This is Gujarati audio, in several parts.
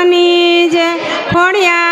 માતની જે ખોડિયાર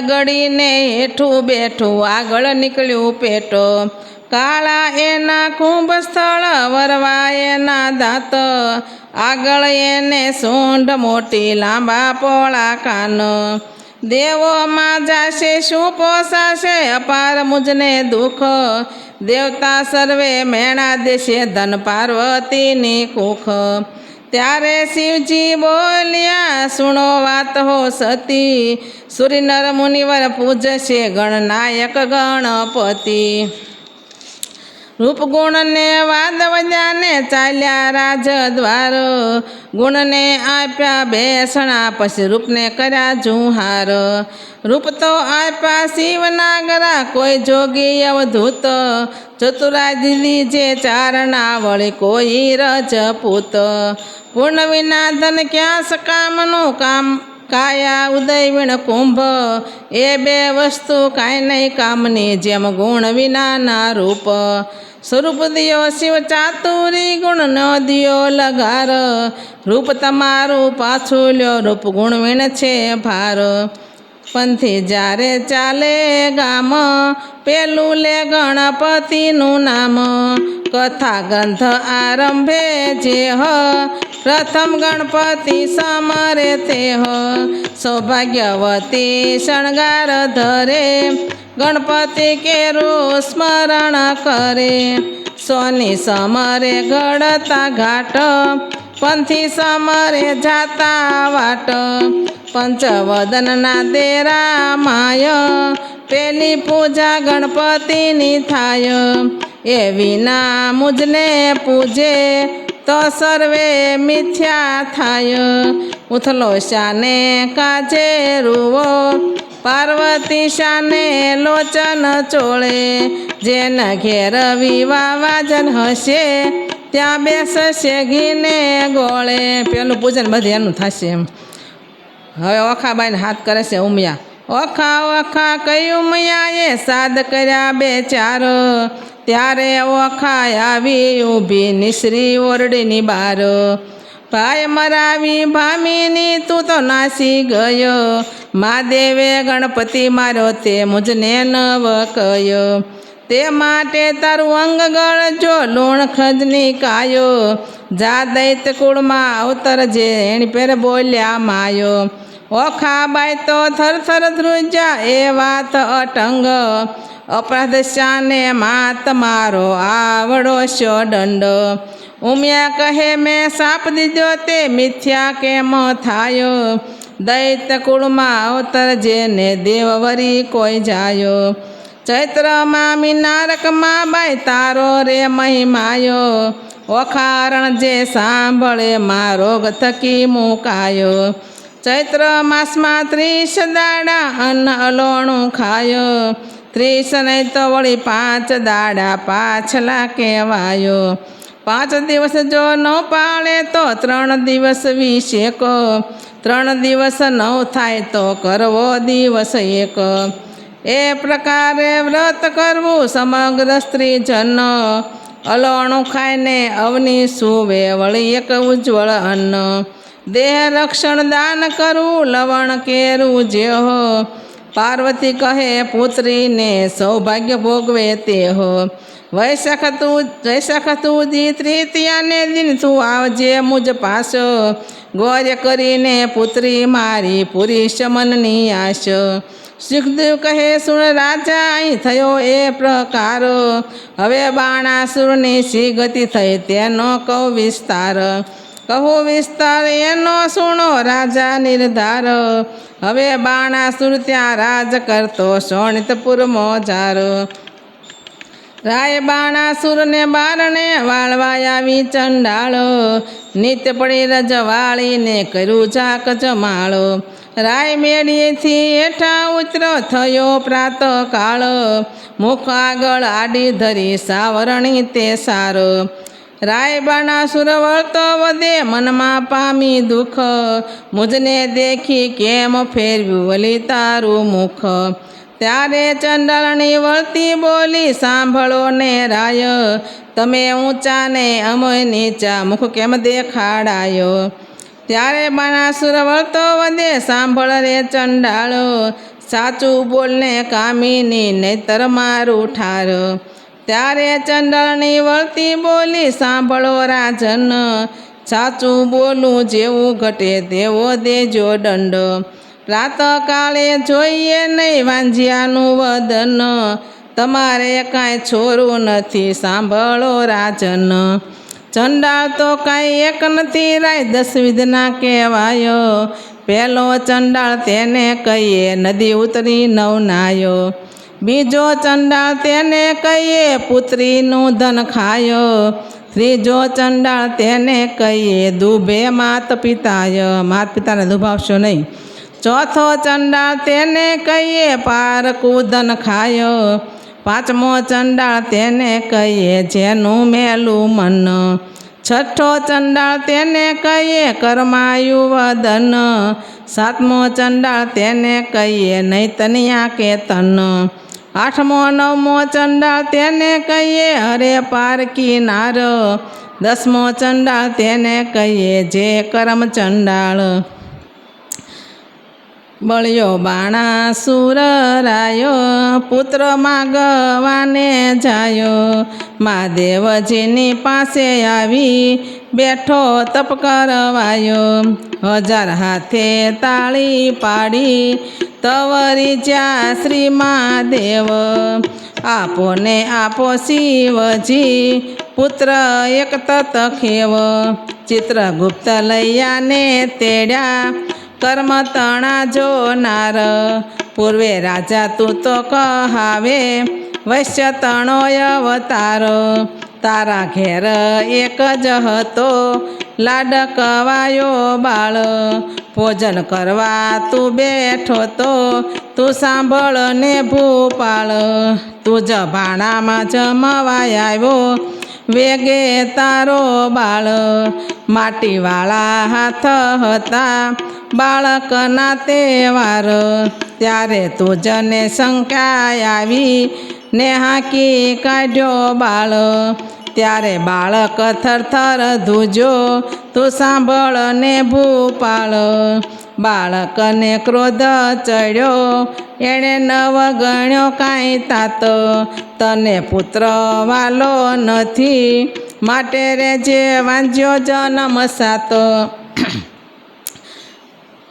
ગડગડીને હેઠું બેઠું આગળ નીકળ્યું પેટો. કાળા એના કુંભ સ્થળ વરવા એના દાંત. આગળ એને સૂંઢ મોટી, લાંબા પોળા કાન. દેવોમાં જાશે, શું પોસાશે? અપાર મુજને દુઃખ. દેવતા સર્વે મેણા દેશે ધન પાર્વતીની કુખ. ત્યારે શિવજી બોલ્યા, સુણો વાત હો સતી સૂર્યનર મુનિવર પૂજશે ગણનાયક ગણપતિ. રૂપગુણને વાદ વજાને ચાલ્યા રાજ દ્વાર ગુણને આપ્યા બેસણા પછી રૂપને કર્યા જુહાર. રૂપ તો આપ્યા શિવનાગરા કોઈ જોગી અવધૂત. ચતુરા જે ચારણા વળી કોઈ રજપૂત. પૂર્ણ વિના ધન ક્યાં સકામનું કામ? કાયા ઉદય વીણ કુંભ? એ બે વસ્તુ કાંઈ નહીં કામની, જેમ ગુણ વિનાના રૂપ. સ્વરૂપ દિયો શિવ ચાતુરી, ગુણ ન દિયો લગાર. રૂપ તમારું પાછું લ્યો, રૂપ ગુણ વિણ છે ભાર. પંથી જ્યારે ચાલે ગામ, પેલું લે ગણપતિનું નામ. કથા ગ્રંથ આરંભે જે હ, પ્રથમ ગણપતિ સમરે તે હ. સૌભાગ્યવતી શણગાર ધરે, ગણપતિ કેરું સ્મરણ કરે. સોની સમરે ગળતા ઘાટ પંથી સમરે જાતા વાટ, પંચવદનના દેરા માય, પેલી પૂજા ગણપતિની થાય. એ વિના મુજને પૂજે, તો સર્વે મિથ્યા થાય. ઉથલો શાને કાજે રૂવો, પાર્વતી શાને લોચન ચોળે. જેન ઘેર વિવા વાજન હશે ત્યાં બેસશે ઘીને ગોળે. પેલું પૂજન બધે એનું થશે એમ. હવે ઓખાબાઈને હાથ કરે છે ઉમિયા. ઓખા ઓખા કઈ એ સાદ કર્યા બે ચાર. ત્યારે ઓખા આવી ઊભી નિશ્રી ઓરડીની બાર. ભાઈ મરાવી ભામીની તું તો નાસી ગયો. મહાદેવે ગણપતિ માર્યો તે મુજને નવ કયો. તે માટે તારું અંગ ગળજો લૂણ ખજની કાયો જા દૈત કુળમાં અવતર જે એણી પેર બોલ્યા માયો. ઓખા બાય તો થર થર ધ્રુજા એ વાત અટંગ. અપ્રદશાને માત મારો આવડો શો દંડ. ઉમિયા કહે, મેં સાપ દીધો તે મિથ્યા કેમ થાયો? દૈત કુળમાં અવતર જેને દેવવરી કોઈ જાયો. ચૈત્રમાં મીનારકમાં બાય તારો રે મહિમાયો. ઓખારણ જે સાંભળે મારો થકી મુકાયો. ચૈત્ર માસમાં ત્રીસ દાડા અન્ન અલોણું ખાયો. ત્રીસ નહીં તો વળી પાંચ દાડા પાછલા કહેવાયો. પાંચ દિવસ જો ન પાળે તો ત્રણ દિવસ વિશેકો. ત્રણ દિવસ નવ થાય તો કરવો દિવસ એક. એ પ્રકારે વ્રત કરવું સમગ્ર સ્ત્રી જન. અલોણું ખાઈને અવની સુવે વળી એક ઉજ્જવળ અન્ન. દેહ રક્ષણ દાન કરવું, લવણ કેરું જે હો પાર્વતી કહે, પુત્રીને સૌભાગ્ય ભોગવે તે હો વૈશાખ તું વૈશાખ તું દી તૃતીયાને દિન તું આવજે મુજ પાસો ગૌર્ય કરીને પુત્રી મારી પૂરી શમનની આશ. સુખદેવ કહે, સુણ રાજા, અહીં થયો એ પ્રકારો. હવે બાણાસુરની સી ગતિ થઈ તેનો કહું વિસ્તાર. કહું વિસ્તાર, એનો સુણો રાજા નિર્ધાર. હવે બાણાસુર ત્યાં રાજ કરતો સોણિતપુર મોજારો. રાય બાણાસુરને બારણે વાળવા આવી ચંડાળો. નિત્ય પડી રજવાળીને કર્યું ચાક જમાળો. રાય મેળીએથી હેઠા ઉતરો થયો પ્રાત કાળ. મુખ આગળ આડી ધરી સાવરણી તે સારો. રાય બાણાસુર વળતો વધે મનમાં પામી દુઃખ. મુજને દેખી કેમ ફેરવ્યું વલી તારું મુખ? ત્યારે ચંડળની વળતી બોલી સાંભળો ને રાય. તમે ઊંચા ને અમય નીચા મુખ કેમ દેખાડાયો? ત્યારે બાણાસુર વળતો વધે સાંભળ રે ચંડાળો. સાચું બોલને કામિની નહીતર મારું ઠાર. ત્યારે ચંડાળની વળતી બોલી સાંભળો રાજન. સાચું બોલું જેવું ઘટે તેવો દેજો દંડ. પ્રાતકાળે જોઈએ નહીં વાંજિયાનું વદન. તમારે કાંઈ છોરું નથી, સાંભળો રાજન. ચંડાળ તો કાંઈ એક નથી રાય, દસ વિધના કહેવાયો. પહેલો ચંડાળ તેને કહીએ, નદી ઉતરી નવનાયો. બીજો ચંડાળ તેને કહીએ, પુત્રીનું ધન ખાયો. ત્રીજો ચંડાળ તેને કહીએ, દુભે માત પિતાય. માત પિતાને દુભાવશો નહીં. ચોથો ચંડાળ તેને કહીએ પાર ધન ખાયો. પાંચમો ચંડાળ તેને કહીએ, જેનું મેલું મન. છઠ્ઠો ચંડાળ તેને કહીએ કરમાયું વદન સાતમો ચંડાળ તેને કહીએ, નૈતન્યા તનિયા કે તન આઠમો, નવમો ચંડાળ તેને કહીએ હરે પારકી નાર. દસમો ચંડાળ તેને કહીએ, જે કરમ ચંડાળ. બળ્યો બાણા સુર રાયો પુત્ર માગવાને જાયો. મહાદેવજીની પાસે આવી બેઠો તપ કરવાયો. હજાર હાથે તાળી પાડી, તવરી જ્યાં શ્રી મહાદેવ. આપો ને આપો શિવજી, પુત્ર એક તત ખેવ. ચિત્રગુપ્ત લૈયાને તેડ્યા કર્મ તણા જોનાર. પૂર્વે રાજા તું તો કહાવે, વૈશ્ય તણો અવતાર. તારા ઘેર એક જ હતો, લાડ કવાયો બાળ. ભોજન કરવા તું બેઠો તો, તું સાંભળ ને ભૂપાળ. તું જ ભાણામાં જમવાય આવ્યો, વેગે તારો બાળ. માટીવાળા હાથ હતા બાળકના તહેવાર. ત્યારે તુજને શંકા આવી ને હાકી કાઢ્યો બાળ. ત્યારે બાળક થરથર ધૂજો તું સાંભળ ને ભૂપાળ. બાળકને ક્રોધ ચડ્યો, એણે નવ ગણ્યો કાંઈ તાત. તને પુત્ર વાલો નથી. માટે રે જે વાંજ્યો જન્મ સાત.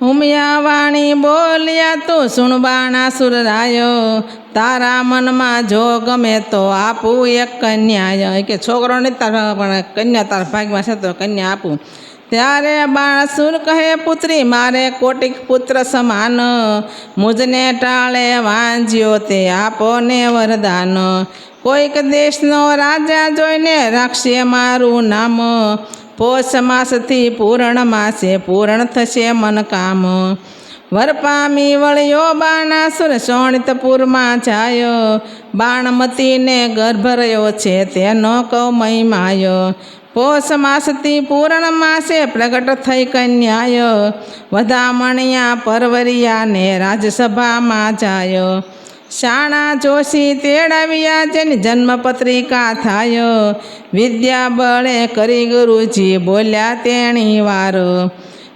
હુમિયા વાણી બોલ્યા, તું સુણબાણા સુરરાયો તારા મનમાં જો ગમે તો આપું એક કન્યા. કે, છોકરો નહીં તારા, પણ કન્યા તારા ભાગમાં છે તો કન્યા આપું. ત્યારે બાળસુર કહે, પુત્રી, મારે કોટિક પુત્ર સમાન, મુજને ટાળે વાંજ્યો તે આપો ને વરદાન. કોઈક દેશનો રાજા જોઈને રાખશે મારું નામ. પોષ માસથી પૂર્ણ માસે પૂર્ણ થશે મન કામ. વર પામી વળ્યો બાણાસુર શોણિતપુરમાં જાયો બાણમતીને ગર્ભ રહ્યો છે તેનો કૌમય માયો. પોષ માસથી પૂર્ણ માસે પ્રગટ થઈ કન્યાય. વધામણિયા પરવરિયાને રાજસભામાં જાયો. શાણા જોશી તેડાવ્યા જેની જન્મ પત્રિકા થાય. વિદ્યા બળે કરી ગુરુજી બોલ્યા તેણી વાર.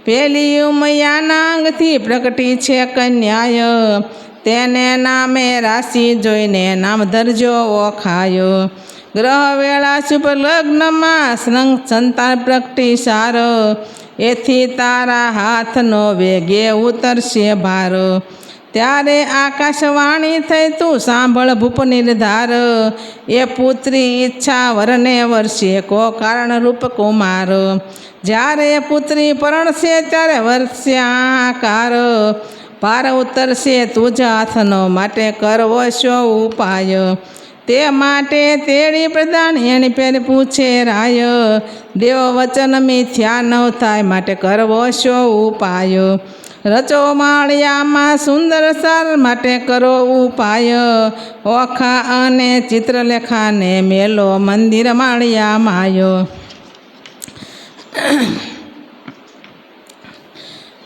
પેલી ઉમયાનાંગથી પ્રગટી છે કન્યાય. તેને નામે રાશિ જોઈને નામ ધરજો ઓખાયો ગ્રહ વેળા શુભ લગ્નમાં સંગ સંતાન પ્રગટી સારો. એથી તારા હાથનો વેગે ઉતરશે ભારો. ત્યારે આકાશવાણી થઈ તું સાંભળ ભૂપ નિર્ધાર. એ પુત્રી ઈચ્છા વરને વરસે કો કારણ રૂપ કુમાર. જ્યારે પુત્રી પરણશે ત્યારે વર્ષે આકાર. પાર ઉતરશે તુજા હાથનો માટે કરવો શો ઉપાય? તે માટે તેડી પ્રદાન એની પેર પૂછે રાય. દેવ વચન મિથ્યા ન થાય માટે કરવો શો ઉપાય? રચો માળિયામાં સુંદર સાર માટે કરો ઉપાય. ઓખા અને ચિત્રલેખાને મેલો મંદિર માળિયા માયો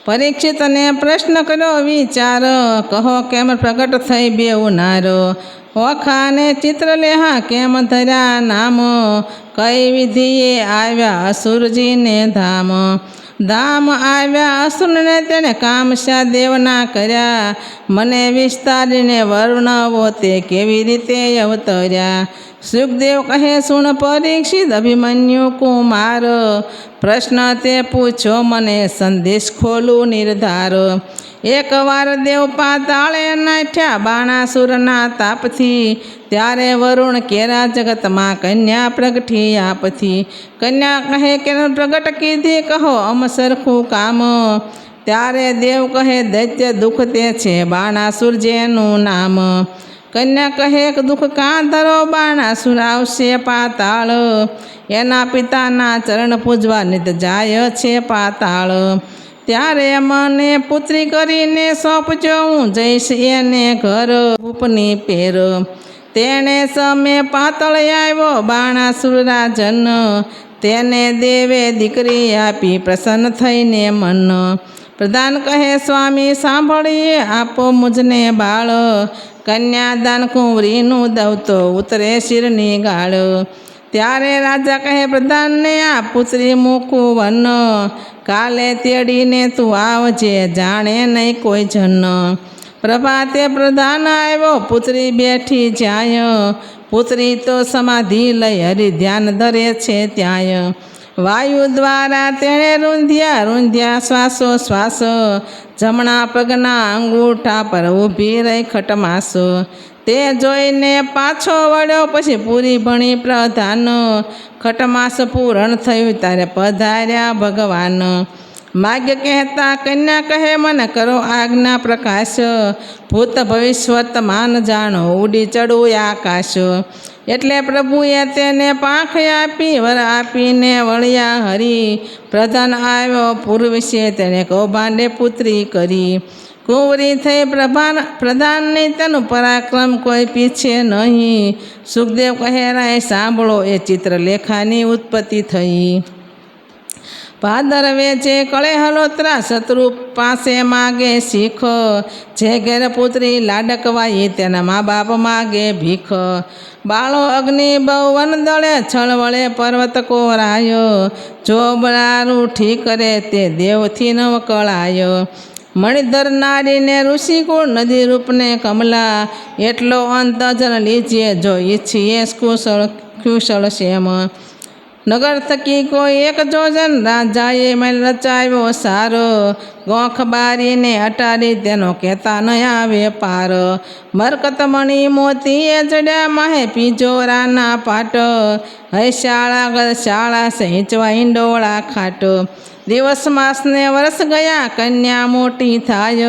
પરીક્ષિતને પ્રશ્ન કર્યો વિચાર. કહો કેમ પ્રગટ થઈ બેવું નારો ઓખાને ચિત્રલેહા કેમ ધર્યા નામ? કઈ વિધિએ આવ્યા અસુરજીને ધામ? ધામ આવ્યા, અસુરને તેને કામશા દેવના કર્યા. મને વિસ્તારીને વર્ણવો તે કેવી રીતે અવતર્યા? સુખદેવ કહે, સુણ પરીક્ષિત અભિમન્યુ કુમાર પ્રશ્ન તે પૂછો, મને સંદેશ ખોલું નિર્ધાર. એકવાર દેવ પાતાળે નાઠ્યા બાણાસુરના તાપથી, ત્યારે વરુણ કેરા જગતમાં કન્યા પ્રગટી આપથી. કન્યા કહે કે, પ્રગટ કીધી કહો, અમ સરખું કામ. ત્યારે દેવ કહે, દૈત્ય દુઃખ તે છે, બાણાસુર જેનું નામ. કન્યા કહે દુઃખ કાં ધરો બાણાસુર આવશે પાતાળ? એના પિતાના ચરણ પૂજવા નિત જાય છે પાતાળ. ત્યારે મને પુત્રી કરીને સોંપજો હું જઈશ એને ઘર ઉપની પેર. તેણે સમે પાતળ આવ્યો બાણાસુર તેને દેવે દીકરી આપી પ્રસન્ન થઈને મન. પ્રધાન કહે, સ્વામી, સાંભળીએ આપો મુજને બાળ. કન્યાદાન કુંવરીનું દવતો ઉતરે શિરની ગાળ. ત્યારે રાજા કહે, પ્રધાનને આ પુત્રી મૂકું વન. કાલે તેડીને તું આવજે, જાણે નહીં કોઈ જન. પ્રભાતે પ્રધાન આવ્યો, પુત્રી બેઠી જાય. પુત્રી તો સમાધિ લઈ હરિ ધ્યાન ધરે છે ત્યાં વાયુ દ્વારા તેણે રૂંધ્યા રૂંધ્યા શ્વાસો, શ્વાસ. જમણા પગના અંગૂઠા પર ઊભી રહી ખટમાસ. તે જોઈને પાછો વળ્યો, પછી પૂરી ભણી પ્રધાન. ખટમાસ પૂરણ થયું, ત્યારે પધાર્યા ભગવાન. માગ્ય કહેતા, કન્યા કહે, મને કરો આજ્ઞા પ્રકાશ. ભૂત ભવિષ્યવર્તમાન જાણો, ઉડી ચડું આકાશ. એટલે પ્રભુએ તેને પાંખ આપી, વર આપીને વળ્યા હરી. પ્રધાન આવ્યો પૂર્વશે તેણે કૌભાંડે પુત્રી કરી. કુંવરી થઈ પ્રભાન, પ્રધાનની તેનું પરાક્રમ કોઈ પીછે નહીં. સુખદેવ કહેરાય સાંભળો, એ ચિત્રલેખાની ઉત્પત્તિ થઈ. ભાદરવે જે કળે હલોત્રા શત્રુ પાસે માગે શીખ. જે ઘેર પુત્રી લાડકવાઈ તેના મા બાપ માગે ભીખ. બાળો અગ્નિ બહુવન દળે છળવળે પર્વત કોરાયો. જો બળારું ઠી કરે તે દેવથી નવ કળાયો. મણિધર નારીને ઋષિકુળ નદી રૂપને કમલા. એટલો અંત જન લીજીએ જો ઈચ્છીએ કુશળ કુશળ શ્યામ. નગર થકી કોઈ એક જોજન રાજાએ મેલ રચાવ્યો સારો. ગોખ બારીને અટારી તેનો કહેતા ન આવે પાર. મરકત મણી મોતીએ જડ્યા માહે પિજોરાના પાટ. હૈ શાળા શાળા સહેંચવા ઈંડોળા ખાટ. દિવસ માસને વર્ષ ગયા, કન્યા મોટી થાય.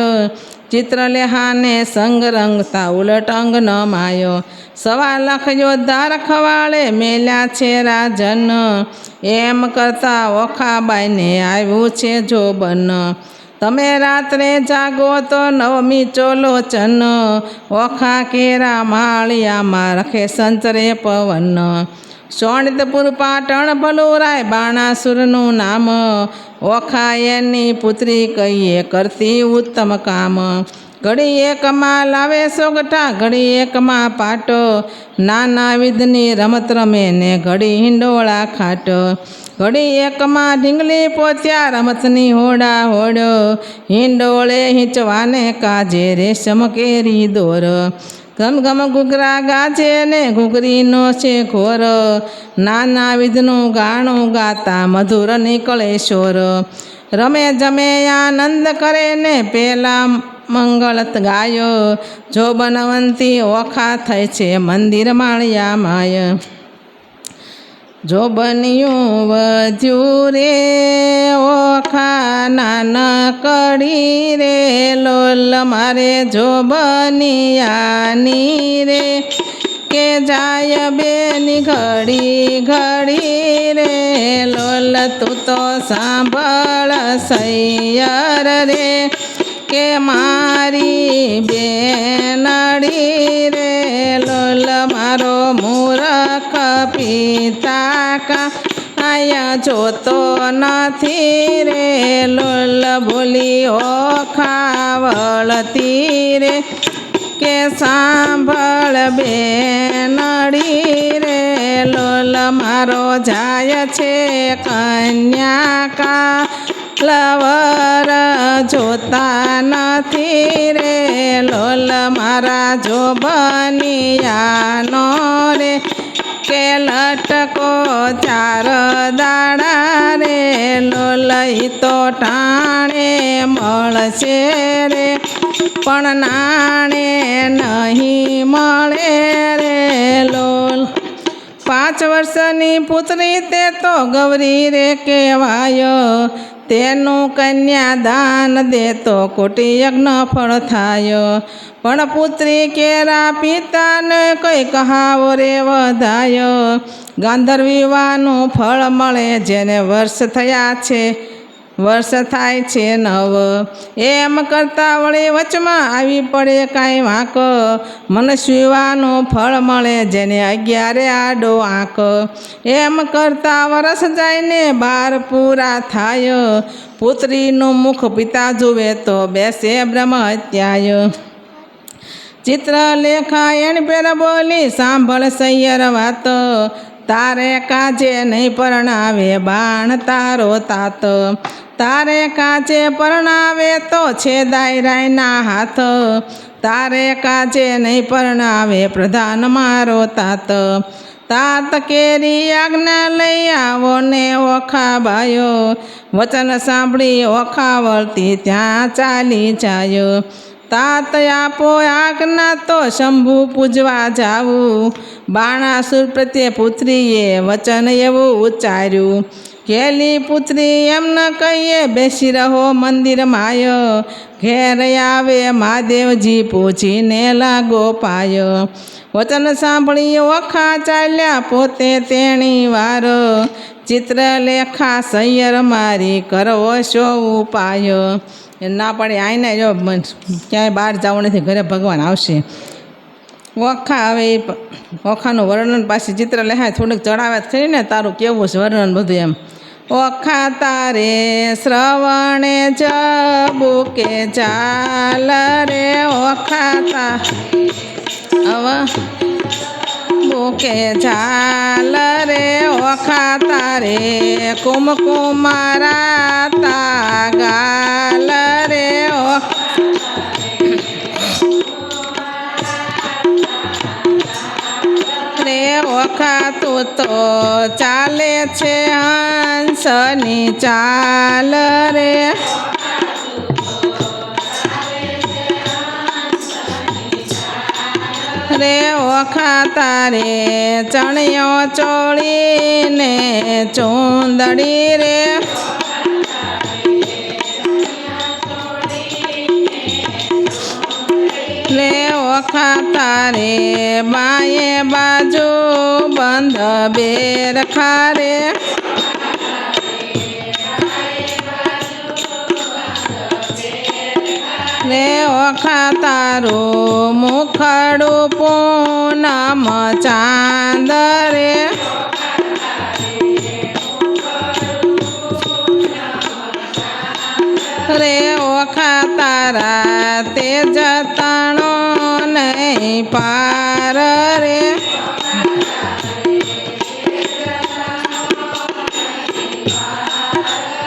ચિત્રલેહાને સંગ રંગતા ઉલટ અંગ ન માયો. સવા લાખ યોદ્ધા રખવાળે મેલ્યા છે રાજન. એમ કરતા ઓખાબાઈને આવ્યું છે જોબન. તમે રાત્રે જાગો તો નવમી ચોલો ચન ઓખા કેરા માળિયામાં રખે સંચરે પવન. સોણિતપુર પાટણ ભલુરાય બાણાસુરનું નામ. ઓખા એની પુત્રી કહીએ, કરતી ઉત્તમ કામ. ઘડી એકમાં લાવે સોગઠા ઘડી એકમાં પાટો. નાના વિધની રમત રમે ને ઘડી હિંડોળા ખાટ. ઘડી એકમાં ઢીંગલી પોચ્યા, રમતની હોડા હોડો. હિંડોળે હિંચવાને કાજે રેશમ કેરી દોર. ઘમ ઘમ ઘૂઘરા ગાજે ને ઘૂઘરીનો છે ઘોર નાના વિધનું ગાણું ગાતા મધુર નીકળે શોર. રમે જમે આનંદ કરે ને પેલા મંગળત ગાયો. જો બનવંતી ઓખા થાય છે મંદિર માળિયા માય. જો બન્યું વધ્યું રે ઓખા નાના કડી રે, લોલ મારે જો બનિયાની રે, કે જાય બેની ઘડી ઘડી રે, લોલ તું તો સાંભળ સૈયર રે કે મારી બેનડી રે લોલ, મારો મૂરખ પિતા કા આયા જોતો નથી રે. લોલ બોલી હો ખાવળતી રે કે સાંભળ બેનડી રે. લોલ મારો જાય છે કન્યા કા લવર જોતા નથી રે. લોલ મારા જો બનિયાનો રે. કે લટકો ચાર દાડા રે. લોલઈ તો ટાણે મળશે રે. પણ નાણે નહીં મળે રે. લોલ પાંચ વર્ષની પુત્રી તે તો ગૌરી રે કહેવાય. તેનું કન્યાદાન દે તો કોટી યજ્ઞ ફળ થાય. પણ પુત્રી કેરા પિતાને કઈ કહાવો રે વધાય. ગાંધર્વીવાનું ફળ મળે જેને વર્ષ થયા છે. વર્ષ થાય છે નવ. એમ કરતા વળે વચમાં આવી પડે કાંઈ વાંક. મનુષ્યવાનું ફળ મળે જેને અગિયારે આડો આંક. એમ કરતા વરસ જાયને બાર પૂરા થાય. પુત્રીનું મુખ પિતા જુએ તો બેસે બ્રહ્મ હત્યાય ચિત્રલેખા એણ પેર બોલી સાંભળ સૈયર વાત. તારે કાજે નહીં પરણાવે બાણ તારો તાત. તારે કાચે પરણાવે તો છે દાયરાયના હાથ. તારે કાચે નહીં પરણાવે પ્રધાન મારો તાત. તાત કેરી આજ્ઞા લઈ આવો ને ઓખા બાયો. વચન સાંભળી ઓખા વળતી ત્યાં ચાલી જાયો. તાત આપો આજ્ઞા તો શંભુ પૂજવા જાવું. બાણાસુર પ્રત્યે પુત્રીએ વચન એવું ઉચ્ચાર્યું. કેલી પુત્રી, એમ ન કહીએ, બેસી રહો મંદિર માય ઘેર આવે મહાદેવજી પૂછીને લાગો પાય. વચન સાંભળી ઓખા ચાલ્યા પોતે તેણી વાર. ચિત્રલેખા સૈયર મારી કરવો શો ઉપાય ના પડે આઈને જો ક્યાંય બહાર જવું નથી, ઘરે ભગવાન આવશે. ઓખા હવે ઓખાનું વર્ણન પાછી ચિત્ર લેહાય થોડુંક ચડાવે થઈને તારું કેવું છે વર્ણન બધું એમ. ઓખા રે શ્રવણે જબુકે ચાલ રે ઓખાતા બુકે ચાલ રે ઓખાતા તારે કુમકુમારા તા ગાલ ઓખા તો ચાલે છે હંસની ચાલ રે. રે ઓખા તારે ચણિયો ચોળીને ચૂંદડી રે. લે ઓખા બાએ બાજુ બંધ બેર ખારે. રે ઓખા તારું મુખડું પૂનમ ચાંદ રે રે ઓખા તારા તે જતાણો પાર રે.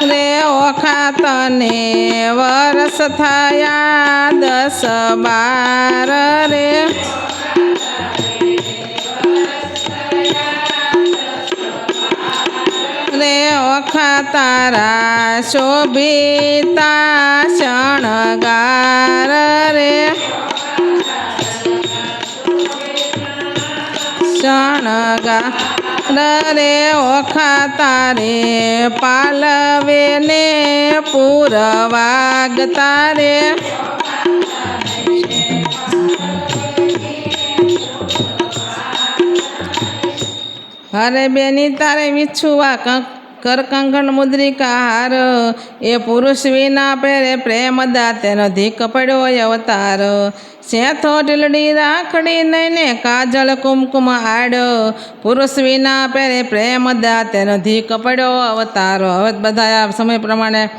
રે ઓખા તને વરસ થયા દસ બાર રે. રે ઓખા તારા શોભિતા શણગાર રે. શણગાર રે ઓખા તારે પાલવે ને પૂરવાગ તારે. અરે બેની તારે વિછુવા કંક કર કંકણ મુદ્રિકા હાર એ પુરુષ વિના પહેરે પ્રેમ દા તેનો ધીક પડ્યો અવતાર. શેથો ટીલડી રાખડી નઈને કાજળ કુમકુમ આડ, પુરુષ વિના પહેરે પ્રેમ દા તેનો ધીક પડ્યો અવતાર. હવે બધા આ સમય પ્રમાણે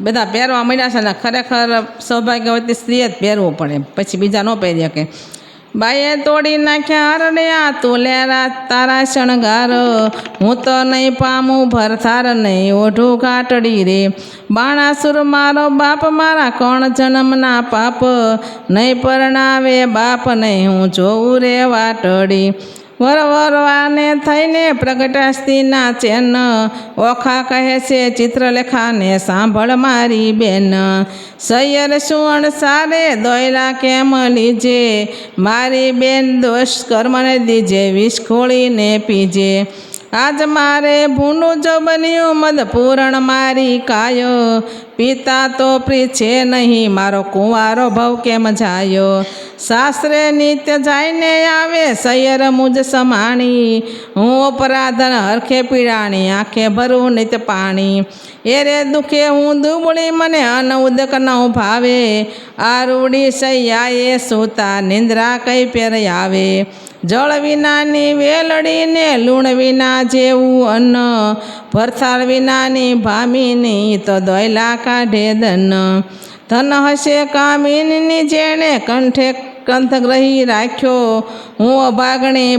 બધા પહેરવા મળ્યા છે ને ખરેખર સૌભાગ્યવતી સ્ત્રીએ જ પહેરવું પડે. પછી બીજા ન પહેરી શકે. બાઈએ તોડી નાખ્યા હરણ્યા તુલેરા તારા શણગાર. હું તો નહીં પામું ભરથાર નહીં, ઓઢું ઘાટડી રે. બાણાસુર મારો બાપ, મારા કોણ જન્મના પાપ? નહીં પરણાવે બાપ, નહીં હું જોઉં રે વાટડી. વરવરવાને થઈને પ્રગટાસ્તીના ચેન. ઓખા કહે છે, ચિત્રલેખાને સાંભળ મારી બેન. સૈયર સુવર્ણ સારે દોયલા કેમ લીજે? મારી બેન દોષ કર્મને દીજે વિષ ખોળીને પીજે. આજ મારે ભૂંડું જો બન્યું મદ પૂરણ મારી કાયો. પિતા તો પ્રી છે નહીં, મારો કુંવારો ભવ કેમ જાયો? સાસરે નિત્ય જાઈને આવે, સૈયર મુજ સમાણી. હું અપરાધન હરખે પીડાણી, આંખે ભરું નિત્ય પાણી. એ રે દુખે હું દુબળી, મને અન ઉદક ન ભાવે. આરૂડી સૈયાએ સૂતા, નિંદ્રા કઈ પહેર આવે જળ વિનાની વેલડીને લૂણ વિના જેવું અન્ન, ભરથાળ વિનાની ભામીની તો દોયલા કાઢે દન. ધન હશે કામિનીની જેણે કંઠે કંઠ ગ્રહી રાખ્યો, હું અભાગણી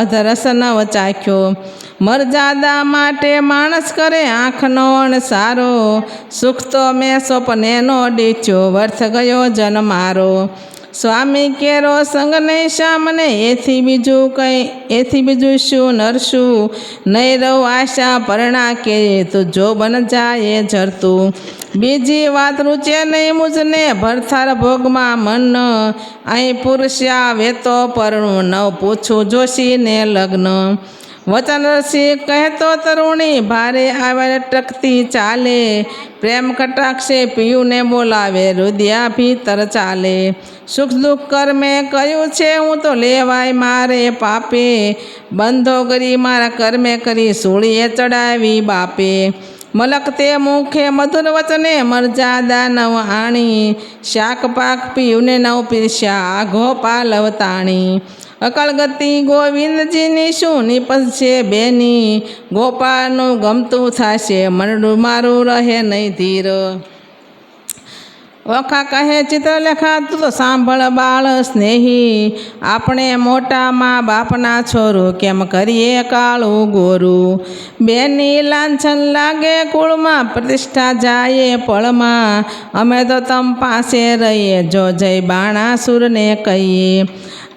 અધરસ ન વચાખ્યો. મરજાદા માટે માણસ કરે આંખનો અણ સારો, સુખ તો મેં સ્વપ્નેનો ડીચ્યો વર્થ ગયો જન મારો. સ્વામી કેરો સંગ નહીં શામને એથી બીજું કંઈ, એથી બીજું શું નરશું? નહીં રહું આશા પરણા કે તું જો બન જાય જરતું. બીજી વાત રૂચે નહીં મુજને ભરથાર ભોગમાં મન. અહીં પુરુષ્યા વેતો પરણું, ન પૂછું જોશીને લગ્ન. વચન રસી કહેતો તરુણી ભારે આવે ટકતી ચાલે પ્રેમ કટાક્ષે પિયુને બોલાવે રુદિયા ભીતર ચાલે સુખ દુઃખ કર્મે કહ્યું છે હું તો લેવાય મારે પાપે બંધો કરી મારા કર્મે કરી સૂળીએ ચડાવી બાપે મલક તે મુખે મધુર વચને મરજાદા નવ આણી શાક પાક પીયુને નવ પીરસ્યા આઘો પાલવ તાણી અકળગતિ ગોવિંદજીની શું નિપજ છે બેની. ગોપાલનું ગમતું થશે, મરડું મારું રહે નહીં ધીર. વખા કહે, ચિત્રલેખા, તું તો સાંભળ બાળ સ્નેહી. આપણે મોટા મા બાપના છોરું, કેમ કરીએ કાળું ગોરું? બેની લાંછન લાગે, કુળમાં પ્રતિષ્ઠા જાય પળમાં. અમે તો તમ પાસે રહીએ, જો જય બાણાસુરને કહીએ.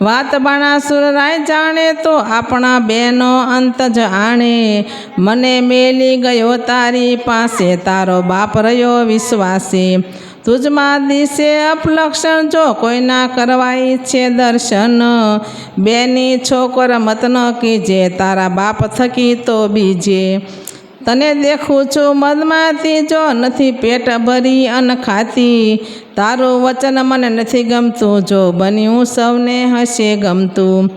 વાત બાણાસુર રાય જાણે તો આપણા બેનો અંત જ આણે. મને મેલી ગયો તારી પાસે, તારો બાપ રહ્યો વિશ્વાસે. તુજમાં દિશે અપલક્ષણ જો કોઈના કરવા ઈચ્છે દર્શન. બેની છોકર મત ન કીજે, તારા બાપ થકી તો બીજે. તને દેખું છું મદમાંથી જો નથી પેટ ભરી અન ખાતી, તારું વચન મને નથી ગમતું, જો બન્યું સૌને હશે ગમતું.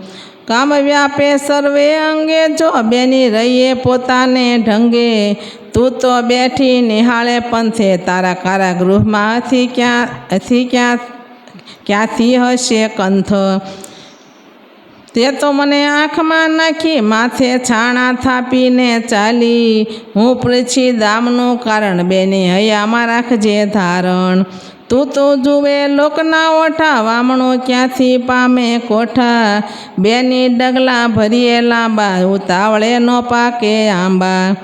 કામ વ્યાપે સર્વે અંગે, જો બેની રહીએ પોતાને ઢંગે, તું તો બેઠી નિહાળે પંથે, તારા કારાગૃહમાંથી ક્યાંથી ક્યાં, ક્યાંથી હશે કંથ તે તો મને આંખમાં નાખી, માથે છાણા થાપીને ચાલી. હું પૂછી દામનું કારણ બેને હૈયામાં રાખજે ધારણ. તું તો જુએ લોકના ઓઠા, વામણો ક્યાંથી પામે કોઠા. બેની ડગલા ભરીએ લાંબા, ઉતાવળે નો પાકે આંબા.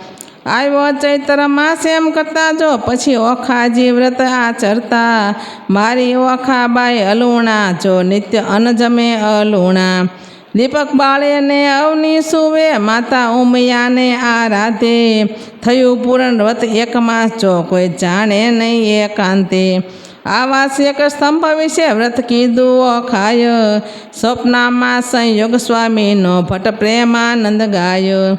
આવ્યો ચૈત્ર માસ એમ કરતા જો, પછી ઓખાજી વ્રત આચરતા મારી ઓખા બાઈ અલુણા, જો નિત્ય અન જમે અલુણા. દીપક બાળેને અવની સુવે, માતા ઉમયાને આરાધે. થયું પૂરણ વ્રત એક માસ, જો કોઈ જાણે નહીં એકાંતે. આવા શેક સ્તંભ વિશે વ્રત કીધું ખાય સ્વપ્નામાં સંયોગ સ્વામીનો ભટ્ટ પ્રેમાનંદ ગાય.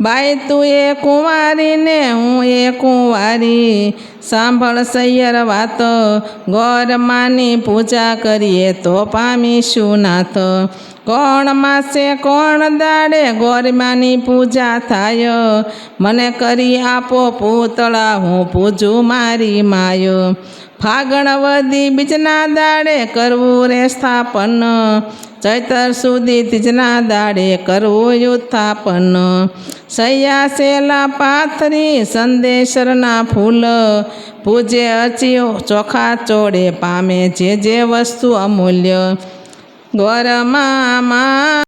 બાઈ તું એ કુંવારીને, હું એ કુંવારી. સાંભળ સૈયર વાતો, ગોરમાની પૂજા કરીએ તો પામીશું નાથ. કોણ માસે કોણ દાડે ગોરમાની પૂજા થાય? મને કરી આપો પૂતળા, હું પૂજું મારી માયો. ફાગણ વદી બીજના દાડે કરવું રે સ્થાપન. ચૈતર સુધી તીજના દાડે કરવું યુથાપન સૈયા સેલા પાથરી સંદેશરના ફૂલ. પૂજે અચી ચોખા ચોડે પામે જે જે વસ્તુ અમૂલ્ય. ઘરમાં મા